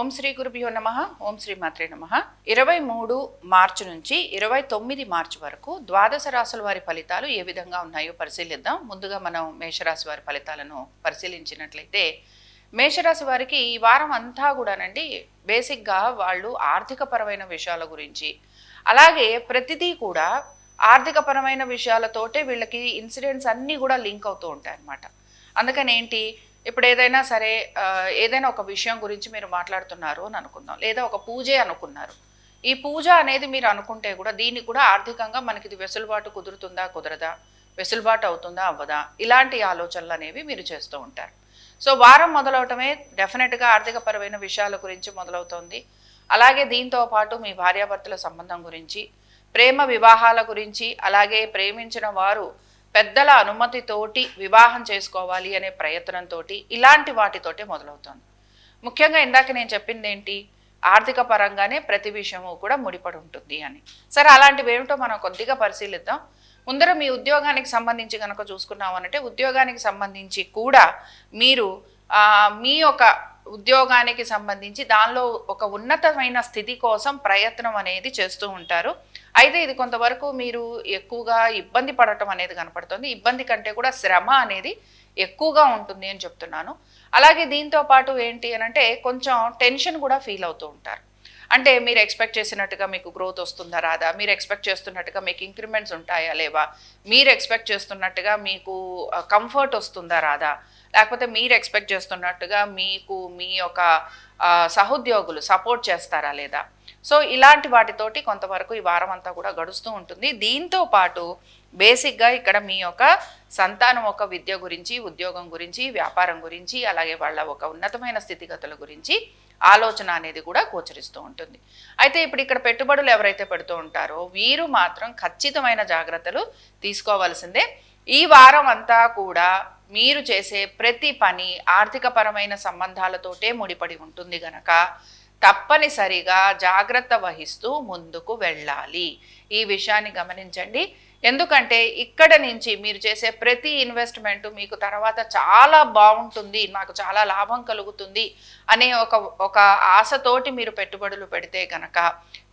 ఓం శ్రీ గురుభ్యో నమ. ఓం శ్రీ మాత్రే నమ. ఇరవై మూడు మార్చి నుంచి ఇరవై తొమ్మిది మార్చి వరకు ద్వాదశ రాసుల వారి ఫలితాలు ఏ విధంగా ఉన్నాయో పరిశీలిద్దాం. ముందుగా మనం మేషరాశి వారి ఫలితాలను పరిశీలించినట్లయితే మేషరాశి వారికి ఈ వారం అంతా కూడానండి బేసిక్గా వాళ్ళు ఆర్థికపరమైన విషయాల గురించి అలాగే ప్రతిదీ కూడా ఆర్థికపరమైన విషయాలతోటే వీళ్ళకి ఇన్సిడెంట్స్ అన్నీ కూడా లింక్ అవుతూ ఉంటాయి అన్నమాట అందుకని ఏంటి ఇప్పుడు ఏదైనా సరే ఏదైనా ఒక విషయం గురించి మీరు మాట్లాడుతున్నారు అని అనుకుందాం. లేదా ఒక పూజే అనుకున్నారు. ఈ పూజ అనేది మీరు అనుకుంటే కూడా దీన్ని కూడా ఆర్థికంగా మనకి ఇది వెసులుబాటు కుదురుతుందా కుదరదా? వెసులుబాటు అవుతుందా అవ్వదా? ఇలాంటి ఆలోచనలు అనేవి మీరు చేస్తూ ఉంటారు. సో వారం మొదలవటమే డెఫినెట్గా ఆర్థికపరమైన విషయాల గురించి మొదలవుతుంది. అలాగే దీంతో పాటు మీ భార్యాభర్తల సంబంధం గురించి ప్రేమ వివాహాల గురించి అలాగే ప్రేమించిన వారు పెద్దల అనుమతితోటి వివాహం చేసుకోవాలి అనే ప్రయత్నంతో ఇలాంటి వాటితోటే మొదలవుతుంది. ముఖ్యంగా ఇందాక నేను చెప్పింది ఏంటి? ఆర్థిక పరంగానే ప్రతి విషయము కూడా ముడిపడి ఉంటుంది అని. సరే అలాంటివి ఏమిటో మనం కొద్దిగా పరిశీలిద్దాం. ముందర మీ ఉద్యోగానికి సంబంధించి కనుక చూసుకున్నాం అంటే ఉద్యోగానికి సంబంధించి కూడా మీరు మీ యొక్క ఉద్యోగానికి సంబంధించి దానిలో ఒక ఉన్నతమైన స్థితి కోసం ప్రయత్నం అనేది చేస్తూ ఉంటారు. అయితే ఇది కొంతవరకు మీరు ఎక్కువగా ఇబ్బంది పడటం అనేది కనపడుతుంది. ఇబ్బంది కంటే కూడా శ్రమ అనేది ఎక్కువగా ఉంటుంది అని చెప్తున్నాను. అలాగే దీంతో పాటు ఏంటి అని అంటే కొంచెం టెన్షన్ కూడా ఫీల్ అవుతూ ఉంటారు. అంటే మీరు ఎక్స్పెక్ట్ చేసినట్టుగా మీకు గ్రోత్ వస్తుందా రాదా? మీరు ఎక్స్పెక్ట్ చేస్తున్నట్టుగా మీకు ఇంక్రిమెంట్స్ ఉంటాయా లేవా? మీరు ఎక్స్పెక్ట్ చేస్తున్నట్టుగా మీకు కంఫర్ట్ వస్తుందా రాదా? లేకపోతే మీరు ఎక్స్పెక్ట్ చేస్తున్నట్టుగా మీకు మీ యొక్క సహోద్యోగులు సపోర్ట్ చేస్తారా లేదా? సో ఇలాంటి వాటితోటి కొంతవరకు ఈ వారం అంతా కూడా గడుస్తూ ఉంటుంది. దీంతో పాటు బేసిక్గా ఇక్కడ మీ యొక్క సంతానం ఒక విద్య గురించి ఉద్యోగం గురించి వ్యాపారం గురించి అలాగే వాళ్ళ ఒక ఉన్నతమైన స్థితిగతుల గురించి ఆలోచన అనేది కూడా గోచరిస్తూ ఉంటుంది. అయితే ఇప్పుడు ఇక్కడ పెట్టుబడులు ఎవరైతే పెడుతూ ఉంటారో వీరు మాత్రం ఖచ్చితమైన జాగ్రత్తలు తీసుకోవాల్సిందే. ఈ వారం అంతా కూడా మీరు చేసే ప్రతి పని ఆర్థికపరమైన సంబంధాలతోటే ముడిపడి ఉంటుంది గనక తప్పనిసరిగా జాగ్రత్త వహిస్తూ ముందుకు వెళ్ళాలి. ఈ విషయాన్ని గమనించండి. ఎందుకంటే ఇక్కడ నుంచి మీరు చేసే ప్రతి ఇన్వెస్ట్మెంట్ మీకు తర్వాత చాలా బాగుంటుంది నాకు చాలా లాభం కలుగుతుంది అనే ఒక ఒక ఆశతోటి మీరు పెట్టుబడులు పెడితే కనుక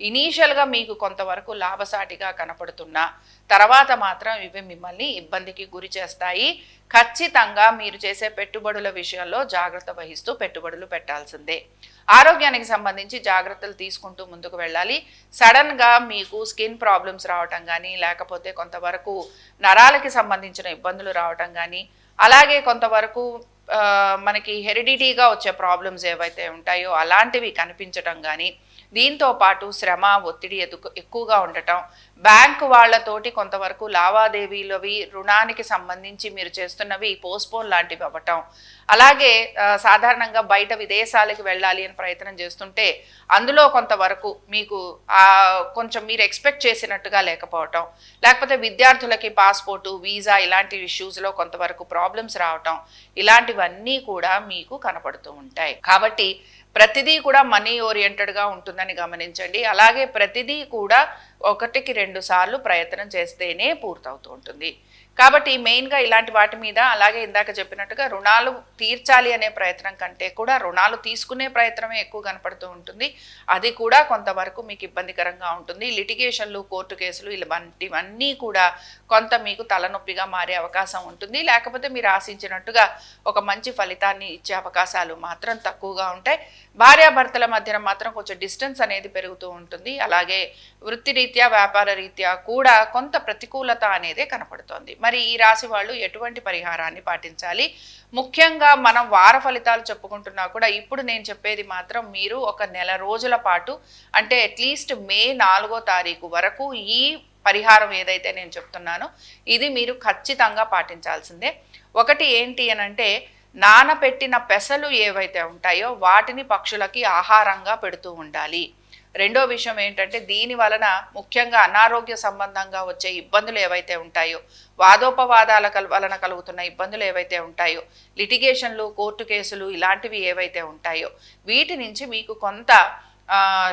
ఇనీషియల్గా మీకు కొంతవరకు లాభసాటిగా కనపడుతున్నా తర్వాత మాత్రం ఇవి మిమ్మల్ని ఇబ్బందికి గురి చేస్తాయి. ఖచ్చితంగా మీరు చేసే పెట్టుబడుల విషయంలో జాగ్రత్త వహిస్తూ పెట్టుబడులు పెట్టాల్సిందే. ఆరోగ్యానికి సంబంధించి జాగ్రత్తలు తీసుకుంటూ ముందుకు వెళ్ళాలి. సడన్గా మీకు స్కిన్ ప్రాబ్లమ్స్ రావటం కానీ లేకపోతే కొంతవరకు నరాలకి సంబంధించిన ఇబ్బందులు రావటం కానీ అలాగే కొంతవరకు మనకి హెరిడిటీగా వచ్చే ప్రాబ్లమ్స్ ఏవైతే ఉంటాయో అలాంటివి కనిపించటం కానీ దీంతో పాటు శ్రమ ఒత్తిడి ఎదుకు ఎక్కువగా ఉండటం. బ్యాంకు వాళ్ళతోటి కొంతవరకు లావాదేవీలవి రుణానికి సంబంధించి మీరు చేస్తున్నవి పోస్ట్పోన్ లాంటివి అవ్వటం. అలాగే సాధారణంగా బయట విదేశాలకు వెళ్ళాలి అని ప్రయత్నం చేస్తుంటే అందులో కొంతవరకు మీకు కొంచెం మీరు ఎక్స్పెక్ట్ చేసినట్టుగా లేకపోవటం. లేకపోతే విద్యార్థులకి పాస్పోర్టు వీసా ఇలాంటి ఇష్యూస్లో కొంతవరకు ప్రాబ్లమ్స్ రావటం. ఇలాంటివన్నీ కూడా మీకు కనపడుతూ ఉంటాయి. కాబట్టి ప్రతిదీ కూడా మనీ ఓరియంటెడ్గా ఉంటుందని గమనించండి. అలాగే ప్రతిదీ కూడా ఒకటికి రెండు సార్లు ప్రయత్నం చేస్తేనే పూర్తవుతూ ఉంటుంది. కాబట్టి మెయిన్గా ఇలాంటి వాటి మీద అలాగే ఇందాక చెప్పినట్టుగా రుణాలు తీర్చాలి అనే ప్రయత్నం కంటే కూడా రుణాలు తీసుకునే ప్రయత్నమే ఎక్కువ కనపడుతూ ఉంటుంది. అది కూడా కొంతవరకు మీకు ఇబ్బందికరంగా ఉంటుంది. లిటిగేషన్లు కోర్టు కేసులు ఇలాంటివన్నీ కూడా కొంత మీకు తలనొప్పిగా మారే అవకాశం ఉంటుంది. లేకపోతే మీరు ఆశించినట్టుగా ఒక మంచి ఫలితాన్ని ఇచ్చే అవకాశాలు మాత్రం తక్కువగా ఉంటాయి. భార్యాభర్తల మధ్యన మాత్రం కొంచెం డిస్టెన్స్ అనేది పెరుగుతూ ఉంటుంది. అలాగే వృత్తిరీత్యా వ్యాపార రీత్యా కూడా కొంత ప్రతికూలత అనేది కనపడుతోంది. మరి ఈ రాశి వాళ్ళు ఎటువంటి పరిహారాన్ని పాటించాలి? ముఖ్యంగా మనం వార ఫలితాలు చెప్పుకుంటున్నా కూడా ఇప్పుడు నేను చెప్పేది మాత్రం మీరు ఒక నెల రోజుల పాటు అంటే అట్లీస్ట్ మే నాలుగో తారీఖు వరకు ఈ పరిహారం ఏదైతే నేను చెప్తున్నానో ఇది మీరు ఖచ్చితంగా పాటించాల్సిందే. ఒకటి ఏంటి అని అంటే నానపెట్టిన పెసలు ఏవైతే ఉంటాయో వాటిని పక్షులకి ఆహారంగా పెడుతూ ఉండాలి. రెండో విషయం ఏంటంటే దీని వలన ముఖ్యంగా అనారోగ్య సంబంధంగా వచ్చే ఇబ్బందులు ఏవైతే ఉంటాయో వాదోపవాదాల కల్ వలన కలుగుతున్న ఇబ్బందులు ఏవైతే ఉంటాయో లిటిగేషన్లు కోర్టు కేసులు ఇలాంటివి ఏవైతే ఉంటాయో వీటి నుంచి మీకు కొంత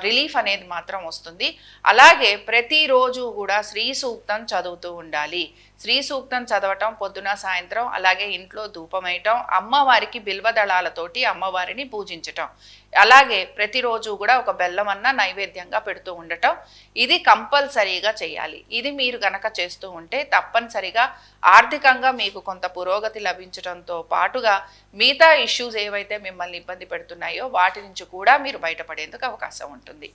రిలీఫ్ అనేది మాత్రం వస్తుంది. అలాగే ప్రతిరోజు కూడా శ్రీ సూక్తం చదువుతూ ఉండాలి. శ్రీ సూక్తం చదవటం పొద్దున సాయంత్రం అలాగే ఇంట్లో ధూపమేయటం అమ్మవారికి బిల్వదళాలతోటి అమ్మవారిని పూజించటం. అలాగే ప్రతిరోజు కూడా ఒక బెల్లం అన్న నైవేద్యంగా పెడుతూ ఉండటం ఇది కంపల్సరీగా చేయాలి. ఇది మీరు గనక చేస్తూ ఉంటే తప్పనిసరిగా ఆర్థికంగా మీకు కొంత పురోగతి లభించడంతో పాటుగా మిగతా ఇష్యూస్ ఏవైతే మిమ్మల్ని ఇబ్బంది పెడుతున్నాయో వాటి నుంచి కూడా మీరు బయటపడేందుకు అవకాశం ఉంటుంది.